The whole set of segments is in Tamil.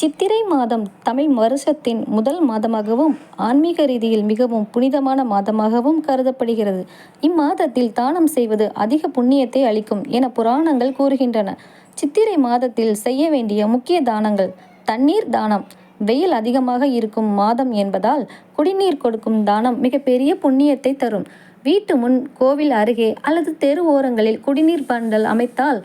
சித்திரை மாதம் தமிழ் வருஷத்தின் முதல் மாதமாகவும் ஆன்மீக ரீதியில் மிகவும் புனிதமான மாதமாகவும் கருதப்படுகிறது. இம்மாதத்தில் தானம் செய்வது அதிக புண்ணியத்தை அளிக்கும் என புராணங்கள் கூறுகின்றன. சித்திரை மாதத்தில் செய்ய வேண்டிய முக்கிய தானங்கள் தண்ணீர் தானம். வெயில் அதிகமாக இருக்கும் மாதம் என்பதால் குடிநீர் கொடுக்கும் தானம் மிகப்பெரிய புண்ணியத்தை தரும். வீட்டு முன் கோவில் அருகே அல்லது தெரு ஓரங்களில் குடிநீர் பண்டல் அமைத்தால்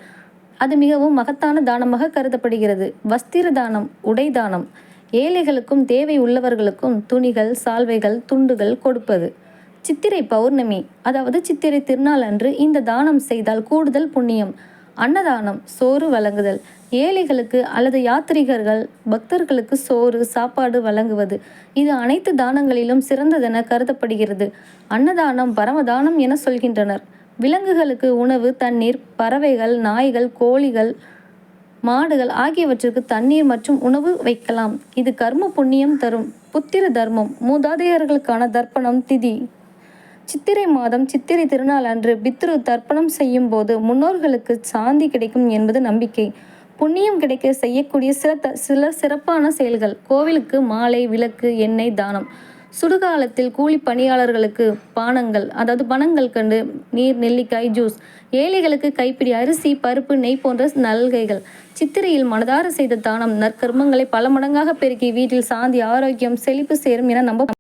அது மிகவும் மகத்தான தானமாக கருதப்படுகிறது. வஸ்திர தானம் உடை தானம் ஏழைகளுக்கும் தேவை உள்ளவர்களுக்கும் துணிகள் சால்வைகள் துண்டுகள் கொடுப்பது. சித்திரை பௌர்ணமி அதாவது சித்திரை திருநாள் அன்று இந்த தானம் செய்தால் கூடுதல் புண்ணியம். அன்னதானம் சோறு வழங்குதல். ஏழைகளுக்கு அல்லது யாத்ரீகர்கள் பக்தர்களுக்கு சோறு சாப்பாடு வழங்குவது. இது அனைத்து தானங்களிலும் சிறந்ததென கருதப்படுகிறது. அன்னதானம் பரமதானம் என சொல்கின்றனர். விலங்குகளுக்கு உணவு தண்ணீர் பறவைகள் நாய்கள் கோழிகள் மாடுகள் ஆகியவற்றுக்கு தண்ணீர் மற்றும் உணவு வைக்கலாம். இது கர்ம புண்ணியம் தரும். புத்திர தர்மம் மூதாதையர்களுக்கான தர்ப்பணம் திதி. சித்திரை மாதம் சித்திரை திருநாள் அன்று பித்ரு தர்ப்பணம் செய்யும் போது முன்னோர்களுக்கு சாந்தி கிடைக்கும் என்பது நம்பிக்கை. புண்ணியம் கிடைக்க செய்யக்கூடிய சில த சில சிறப்பான செயல்கள். கோவிலுக்கு மாலை விளக்கு எண்ணெய் தானம். சுடுகாலத்தில் கூலி பணியாளர்களுக்கு பானங்கள் அதாவது பணங்கள் கண்டு நீர் நெல்லிக்காய் ஜூஸ் ஏழைகளுக்கு கைப்பிடி அரிசி பருப்பு நெய் போன்ற நல்கைகள் சித்திரையில் மனதார செய்த தானம் நற்கர்மங்களை பல மடங்காக பெருக்கி வீட்டில் சாந்தி ஆரோக்கியம் செழிப்பு சேரும் என நம்ப